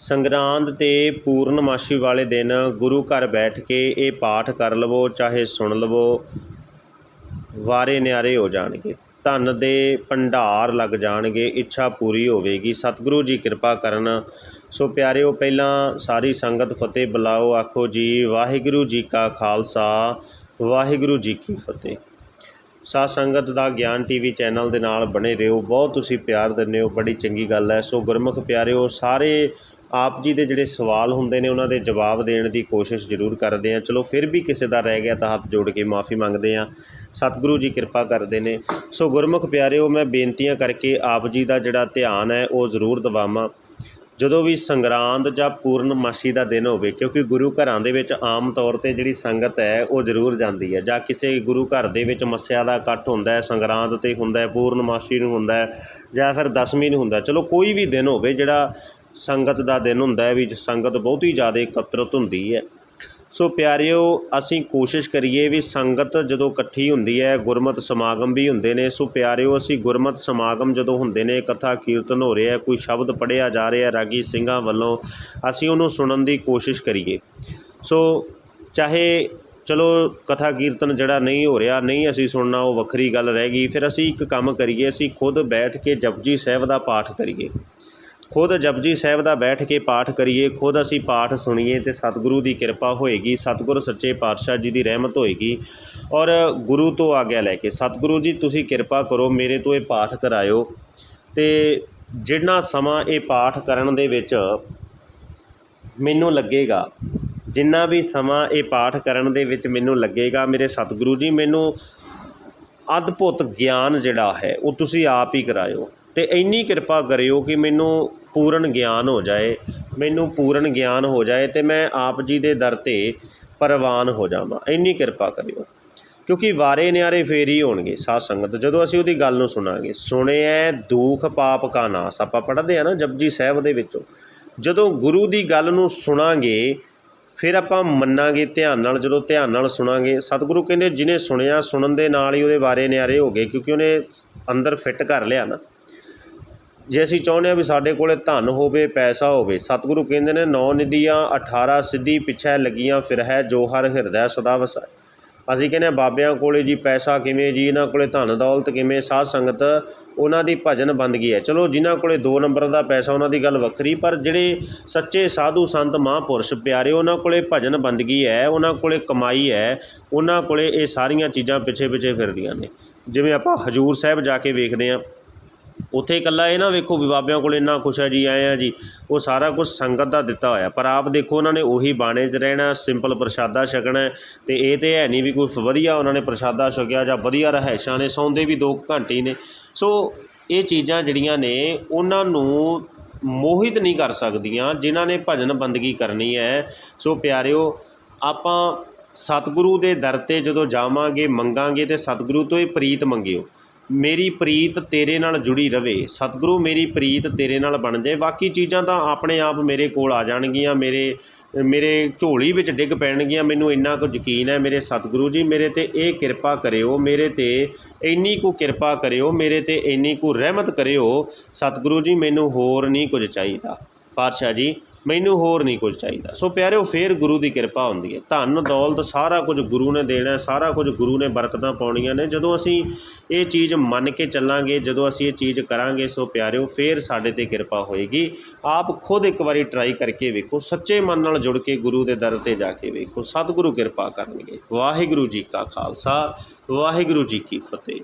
ਸੰਗਰਾਂਦ ਤੇ ਪੂਰਨਮਾਸ਼ੀ ਵਾਲੇ ਦਿਨ ਗੁਰੂ ਘਰ ਬੈਠ ਕੇ ਇਹ ਪਾਠ ਕਰ ਲਵੋ, ਚਾਹੇ ਸੁਣ ਲਵੋ। ਵਾਰੇ ਨਿਆਰੇ ਹੋ ਜਾਣਗੇ। ਧਨ ਦੇ ਭੰਡਾਰ ਲੱਗ ਜਾਣਗੇ। ਇੱਛਾ ਪੂਰੀ ਹੋਵੇਗੀ। ਸਤਿਗੁਰੂ ਜੀ ਕਿਰਪਾ ਕਰਨ। ਸੋ ਪਿਆਰਿਓ, ਪਹਿਲਾਂ ਸਾਰੀ ਸੰਗਤ ਫਤਿਹ ਬੁਲਾਓ। ਆਖੋ ਜੀ, ਵਾਹਿਗੁਰੂ ਜੀ ਕਾ ਖਾਲਸਾ, ਵਾਹਿਗੁਰੂ ਜੀ ਕੀ ਫਤਿਹ। ਸਾਧ ਸੰਗਤ ਦਾ ਗਿਆਨ ਟੀਵੀ ਚੈਨਲ ਦੇ ਨਾਲ ਬਣੇ ਰਹੋ। ਬਹੁਤ ਤੁਸੀਂ ਪਿਆਰ ਦਿੰਦੇ ਹੋ। ਬੜੀ ਚੰਗੀ ਗੱਲ ਹੈ। ਸੋ ਗੁਰਮੁਖ ਪਿਆਰਿਓ, ਸਾਰੇ ਆਪ ਜੀ ਦੇ ਜਿਹੜੇ ਸਵਾਲ ਹੁੰਦੇ ਨੇ, ਉਹਨਾਂ ਦੇ ਜਵਾਬ ਦੇਣ ਦੀ ਕੋਸ਼ਿਸ਼ ਜ਼ਰੂਰ ਕਰਦੇ ਆ ਚਲੋ, ਫਿਰ ਵੀ ਕਿਸੇ ਦਾ ਰਹਿ ਗਿਆ ਤਾਂ ਹੱਥ ਜੋੜ ਕੇ ਮਾਫੀ ਮੰਗਦੇ ਆ ਸਤਿਗੁਰੂ ਜੀ ਕਿਰਪਾ ਕਰਦੇ ਨੇ। ਸੋ ਗੁਰਮੁਖ ਪਿਆਰਿਓ, ਮੈਂ ਬੇਨਤੀਆਂ ਕਰਕੇ ਆਪ ਜੀ ਦਾ ਜਿਹੜਾ ਧਿਆਨ ਹੈ, ਉਹ ਜ਼ਰੂਰ ਦਿਵਾਵਾਂ। ਜਦੋਂ ਵੀ ਸੰਗਰਾਂਦ ਜਾਂ ਪੂਰਨਮਾਸ਼ੀ ਦਾ ਦਿਨ ਹੋਵੇ, ਕਿਉਂਕਿ ਗੁਰੂ ਘਰਾਂ ਦੇ ਵਿੱਚ ਆਮ ਤੌਰ ਤੇ ਜਿਹੜੀ ਸੰਗਤ ਹੈ, ਉਹ ਜ਼ਰੂਰ ਜਾਂਦੀ ਹੈ। ਜਾਂ ਕਿਸੇ ਗੁਰੂ ਘਰ ਦੇ ਵਿੱਚ ਮੱਸਿਆ ਦਾ ਇਕੱਠ ਹੁੰਦਾ ਹੈ, ਸੰਗਰਾਂਦ ਤੇ ਹੁੰਦਾ ਹੈ, ਪੂਰਨਮਾਸ਼ੀ ਨੂੰ ਹੁੰਦਾ ਹੈ, ਜਾਂ ਫਿਰ ਦਸਵੀਂ ਨੂੰ ਹੁੰਦਾ ਚਲੋ, ਕੋਈ ਵੀ ਦਿਨ ਹੋਵੇ ਜਿਹੜਾ ਸੰਗਤ ਦਾ ਦਿਨ ਹੁੰਦਾ ਹੈ ਵੀ ਸੰਗਤ ਬਹੁਤੀ ਜ਼ਿਆਦਾ ਇਕੱਤਰਤ ਹੁੰਦੀ ਹੈ। ਸੋ ਪਿਆਰਿਓ, ਅਸੀਂ ਕੋਸ਼ਿਸ਼ ਕਰੀਏ ਵੀ ਸੰਗਤ ਜਦੋਂ ਇਕੱਠੀ ਹੁੰਦੀ ਹੈ, ਗੁਰਮਤ ਸਮਾਗਮ ਵੀ ਹੁੰਦੇ ਨੇ। ਸੋ ਪਿਆਰਿਓ, ਅਸੀਂ ਗੁਰਮਤ ਸਮਾਗਮ ਜਦੋਂ ਹੁੰਦੇ ਨੇ, ਕਥਾ ਕੀਰਤਨ ਹੋ ਰਿਹਾ, ਕੋਈ ਸ਼ਬਦ ਪੜ੍ਹਿਆ ਜਾ ਰਿਹਾ ਰਾਗੀ ਸਿੰਘਾਂ ਵੱਲੋਂ, ਅਸੀਂ ਉਹਨੂੰ ਸੁਣਨ ਦੀ ਕੋਸ਼ਿਸ਼ ਕਰੀਏ। ਸੋ ਚਾਹੇ ਚਲੋ ਕਥਾ ਕੀਰਤਨ ਜਿਹੜਾ ਨਹੀਂ ਹੋ ਰਿਹਾ, ਨਹੀਂ ਅਸੀਂ ਸੁਣਨਾ, ਉਹ ਵੱਖਰੀ ਗੱਲ ਰਹਿ ਗਈ। ਫਿਰ ਅਸੀਂ ਇੱਕ ਕੰਮ ਕਰੀਏ, ਅਸੀਂ ਖੁਦ ਬੈਠ ਕੇ ਜਪਜੀ ਸਾਹਿਬ ਦਾ ਪਾਠ ਕਰੀਏ। ਖੁਦ ਜਪਜੀ ਸਾਹਿਬ ਦਾ ਬੈਠ ਕੇ ਪਾਠ ਕਰੀਏ, ਖੁਦ ਅਸੀਂ ਪਾਠ ਸੁਣੀਏ ਤੇ ਸਤਿਗੁਰੂ ਦੀ ਕਿਰਪਾ ਹੋਏਗੀ, ਸਤਿਗੁਰ ਸੱਚੇ ਪਾਤਸ਼ਾਹ ਜੀ ਦੀ ਰਹਿਮਤ ਹੋਏਗੀ। ਔਰ ਗੁਰੂ ਤੋਂ ਆਗਿਆ ਲੈ ਕੇ, ਸਤਿਗੁਰੂ ਜੀ ਤੁਸੀਂ ਕਿਰਪਾ ਕਰੋ, ਮੇਰੇ ਤੋਂ ਇਹ ਪਾਠ ਕਰਾਇਓ। ਤੇ ਜਿੰਨਾ ਸਮਾਂ ਇਹ ਪਾਠ ਕਰਨ ਦੇ ਵਿੱਚ ਮੈਨੂੰ ਲੱਗੇਗਾ, ਜਿੰਨਾ ਵੀ ਸਮਾਂ ਇਹ ਪਾਠ ਕਰਨ ਦੇ ਵਿੱਚ ਮੈਨੂੰ ਲੱਗੇਗਾ, ਮੇਰੇ ਸਤਿਗੁਰੂ ਜੀ, ਮੈਨੂੰ ਅਦਭੁਤ ਗਿਆਨ ਜਿਹੜਾ ਹੈ, ਉਹ ਤੁਸੀਂ ਆਪ ਹੀ ਕਰਾਇਓ। ਅਤੇ ਇੰਨੀ ਕਿਰਪਾ ਕਰਿਓ ਕਿ ਮੈਨੂੰ ਪੂਰਨ ਗਿਆਨ ਹੋ ਜਾਏ, ਮੈਨੂੰ ਪੂਰਨ ਗਿਆਨ ਹੋ ਜਾਏ ਅਤੇ ਮੈਂ ਆਪ ਜੀ ਦੇ ਦਰ ਤੇ ਪ੍ਰਵਾਨ ਹੋ ਜਾਵਾਂ। ਇੰਨੀ ਕਿਰਪਾ ਕਰਿਓ। ਕਿਉਂਕਿ ਵਾਰੇ ਨਿਆਰੇ ਫੇਰ ਹੀ ਹੋਣਗੇ ਸਾਧ ਸੰਗਤ। ਜਦੋਂ ਅਸੀਂ ਉਹਦੀ ਗੱਲ ਨੂੰ ਸੁਣਾਂਗੇ ਸੁਣਿਐ ਦੁਖ ਪਾਪ ਕਾ ਨਾਸ। ਆਪਾਂ ਪੜ੍ਹਦੇ ਆ ਨਾ ਜਪਜੀ ਸਾਹਿਬ ਦੇ ਵਿੱਚੋਂ। ਜਦੋਂ ਗੁਰੂ ਦੀ ਗੱਲ ਨੂੰ ਸੁਣਾਂਗੇ, ਫਿਰ ਆਪਾਂ ਮੰਨਾਂਗੇ ਧਿਆਨ ਨਾਲ। ਜਦੋਂ ਧਿਆਨ ਨਾਲ ਸੁਣਾਂਗੇ, ਸਤਿਗੁਰੂ ਕਹਿੰਦੇ ਜਿਹਨੇ ਸੁਣਿਆ, ਸੁਣਨ ਦੇ ਨਾਲ ਹੀ ਉਹਦੇ ਵਾਰੇ ਨਿਆਰੇ ਹੋ ਗਏ, ਕਿਉਂਕਿ ਉਹਨੇ ਅੰਦਰ ਫਿੱਟ ਕਰ ਲਿਆ ਨਾ। ਜੇ ਅਸੀਂ ਚਾਹੁੰਦੇ ਹਾਂ ਵੀ ਸਾਡੇ ਕੋਲ ਧਨ ਹੋਵੇ, ਪੈਸਾ ਹੋਵੇ, ਸਤਿਗੁਰੂ ਕਹਿੰਦੇ ਨੇ ਨੌ ਨਿਧੀਆਂ 18 ਸਿੱਧੀ ਪਿਛੈ ਲੱਗੀਆਂ ਫਿਰ ਹੈ ਜੋ ਹਰ ਹਿਰਦੈ ਸਦਾ ਵਸੈ। ਅਸੀਂ ਕਹਿੰਦੇ ਹਾਂ ਬਾਬਿਆਂ ਕੋਲੇ ਜੀ ਪੈਸਾ ਕਿਵੇਂ ਜੀ, ਇਹਨਾਂ ਕੋਲੇ ਧਨ ਦੌਲਤ ਕਿਵੇਂ, ਸਾਧ ਸੰਗਤ ਉਹਨਾਂ ਦੀ ਭਜਨ ਬੰਦਗੀ ਹੈ। ਚਲੋ ਜਿਨ੍ਹਾਂ ਕੋਲੇ 2 ਨੰਬਰ ਦਾ ਪੈਸਾ ਉਹਨਾਂ ਦੀ ਗੱਲ ਵੱਖਰੀ, ਪਰ ਜਿਹੜੇ ਸੱਚੇ ਸਾਧੂ ਸੰਤ ਮਹਾਂਪੁਰਸ਼ ਪਿਆਰੇ, ਉਹਨਾਂ ਕੋਲੇ ਭਜਨ ਬੰਦਗੀ ਹੈ, ਉਹਨਾਂ ਕੋਲੇ ਕਮਾਈ ਹੈ, ਉਹਨਾਂ ਕੋਲੇ ਇਹ ਸਾਰੀਆਂ ਚੀਜ਼ਾਂ ਪਿੱਛੇ ਪਿੱਛੇ ਫਿਰਦੀਆਂ ਨੇ। ਜਿਵੇਂ ਆਪਾਂ ਹਜੂਰ ਸਾਹਿਬ ਜਾ ਕੇ ਵੇਖਦੇ ਹਾਂ ਉੱਥੇ ਇਕੱਲਾ ਇਹ ਨਾ ਵੇਖੋ ਵੀ ਬਾਬਿਆਂ ਕੋਲ ਇੰਨਾ ਕੁਛ ਹੈ ਜੀ, ਐਂ ਆ ਜੀ, ਉਹ ਸਾਰਾ ਕੁਝ ਸੰਗਤ ਦਾ ਦਿੱਤਾ ਹੋਇਆ। ਪਰ ਆਪ ਦੇਖੋ ਉਹਨਾਂ ਨੇ ਉਹੀ ਬਾਣੇ 'ਚ ਰਹਿਣਾ ਸਿੰਪਲ ਪ੍ਰਸ਼ਾਦਾ ਛਕਣਾ ਅਤੇ ਇਹ ਤਾਂ ਹੈ ਨਹੀਂ ਵੀ ਕੋਈ ਵਧੀਆ ਉਹਨਾਂ ਨੇ ਪ੍ਰਸ਼ਾਦਾ ਛਕਿਆ ਜਾਂ ਵਧੀਆ ਰਿਹਾਇਸ਼ਾਂ ਨੇ, ਸੌਂਦੇ ਵੀ ਦੋ ਘੰਟੇ ਹੀ ਨੇ। ਸੋ ਇਹ ਚੀਜ਼ਾਂ ਜਿਹੜੀਆਂ ਨੇ, ਉਹਨਾਂ ਨੂੰ ਮੋਹਿਤ ਨਹੀਂ ਕਰ ਸਕਦੀਆਂ, ਜਿਨ੍ਹਾਂ ਨੇ ਭਜਨ ਬੰਦਗੀ ਕਰਨੀ ਹੈ। ਸੋ ਪਿਆਰਿਓ, ਆਪਾਂ ਸਤਿਗੁਰੂ ਦੇ ਦਰ ਤੇ ਜਦੋਂ ਜਾਵਾਂਗੇ, ਮੰਗਾਂਗੇ ਤੇ ਸਤਿਗੁਰੂ ਤੋਂ ਇਹ ਪ੍ਰੀਤ ਮੰਗਿਓ। ਮੇਰੀ ਪ੍ਰੀਤ ਤੇਰੇ ਨਾਲ ਜੁੜੀ ਰਵੇ। ਸਤਿਗੁਰੂ, ਮੇਰੀ ਪ੍ਰੀਤ ਤੇਰੇ ਨਾਲ ਬਣ ਜਾਏ। ਬਾਕੀ ਚੀਜ਼ਾਂ ਤਾਂ ਆਪਣੇ ਆਪ ਮੇਰੇ ਕੋਲ ਆ ਜਾਣਗੀਆਂ। ਮੇਰੇ ਮੇਰੇ ਝੋਲੀ ਵਿੱਚ ਡਿੱਗ ਪੈਣਗੀਆਂ। ਮੈਨੂੰ ਇੰਨਾ ਕੁ ਯਕੀਨ ਹੈ ਮੇਰੇ ਸਤਿਗੁਰੂ ਜੀ, ਮੇਰੇ ਤੇ ਇਹ ਕਿਰਪਾ ਕਰਿਓ, ਮੇਰੇ ਤੇ ਇੰਨੀ ਕੁ ਕਿਰਪਾ ਕਰਿਓ, ਮੇਰੇ ਤੇ ਇੰਨੀ ਕੁ ਰਹਿਮਤ ਕਰਿਓ। ਸਤਿਗੁਰੂ ਜੀ, ਮੈਨੂੰ ਹੋਰ ਨਹੀਂ ਕੁਝ ਚਾਹੀਦਾ। ਪਾਤਸ਼ਾਹ ਜੀ ਮੈਨੂੰ ਹੋਰ ਨਹੀਂ ਕੁਝ ਚਾਹੀਦਾ। ਸੋ ਪਿਆਰਿਓ ਫੇਰ ਗੁਰੂ ਦੀ ਕਿਰਪਾ ਹੁੰਦੀ ਹੈ। ਧਨ ਦੌਲਤ ਸਾਰਾ ਕੁਝ ਗੁਰੂ ਨੇ ਦੇਣਾ ਹੈ, ਸਾਰਾ ਕੁਝ ਗੁਰੂ ਨੇ ਬਰਕਤਾਂ ਪਾਉਣੀਆਂ ਨੇ। ਜਦੋਂ ਅਸੀਂ ਇਹ ਚੀਜ਼ ਮੰਨ ਕੇ ਚੱਲਾਂਗੇ ਜਦੋਂ ਅਸੀਂ ਇਹ ਚੀਜ਼ ਕਰਾਂਗੇ ਸੋ ਪਿਆਰਿਓ ਫੇਰ ਸਾਡੇ ਤੇ ਕਿਰਪਾ ਹੋਏਗੀ। ਆਪ ਖੁਦ ਇੱਕ ਵਾਰੀ ਟਰਾਈ ਕਰਕੇ ਵੇਖੋ। ਸੱਚੇ ਮਨ ਨਾਲ ਜੁੜ ਕੇ ਗੁਰੂ ਦੇ ਦਰ ਤੇ ਜਾ ਕੇ ਵੇਖੋ। ਸਤਿਗੁਰੂ ਕਿਰਪਾ ਕਰਨਗੇ। ਵਾਹਿਗੁਰੂ ਜੀ ਕਾ ਖਾਲਸਾ। ਵਾਹਿਗੁਰੂ ਜੀ ਕੀ ਫਤਿਹ।